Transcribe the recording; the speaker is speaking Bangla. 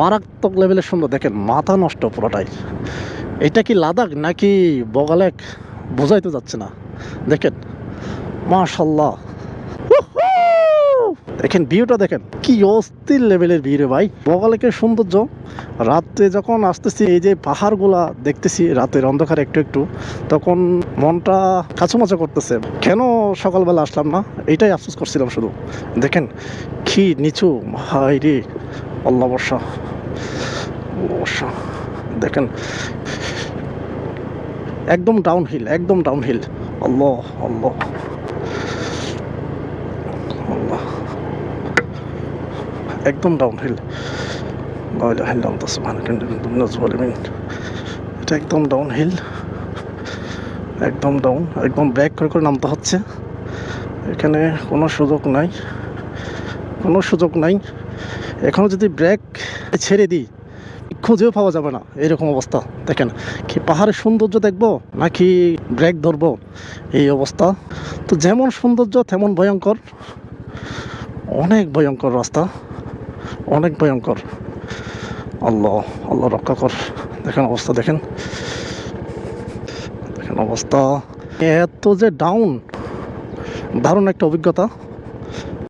মারাত্মক লেভেলের সুন্দর। দেখেন, মাথা নষ্ট পুরোটাই। এটা কি লাদাখ নাকি বগালেক? বোঝাই তো যাচ্ছে না। দেখেন মাশাল্লাহ দেখেন, ভিউটা দেখেন, কি অস্থির লেভেলের ভিউ রে ভাই। বগালেকের সৌন্দর্য। রাত্রে যখন আসতেছি, এই যে পাহাড়গুলা দেখতেছি, রাতের অন্ধকারে একটু একটু, তখন মনটা কাছুমাচা করতেছে। কেন সকালবেলা আসলাম না? এইটাই আফসোস করছিলাম শুধু। দেখেন, কি নিচু হাই রে। আল্লাহ বর্ষা বর্ষা। দেখেন, একদম ডাউন হিল একদম ডাউন হিল আল্লাহ আল্লাহ। আল্লাহ। একদম ডাউন হিল এটা একদম ডাউন হিল একদম ডাউন একদম ব্যাক করে করে নামতে হচ্ছে। এখানে কোনো সুযোগ নাই। কোনো সুযোগ নাই। এখনও যদি ব্রেক ছেড়ে দিই, খুঁজেও পাওয়া যাবে না এরকম অবস্থা। দেখেন, কি পাহাড়ের সৌন্দর্য দেখব নাকি ব্রেক ধরবো? এই অবস্থা। তো যেমন সৌন্দর্য, তেমন ভয়ঙ্কর। অনেক ভয়ঙ্কর রাস্তা। অনেক ভয়ঙ্কর। আল্লাহ আল্লাহ রক্ষা কর। দেখেন অবস্থা, দেখেন। দেখেন অবস্থা। এত যে ডাউন দারুণ একটা অভিজ্ঞতা।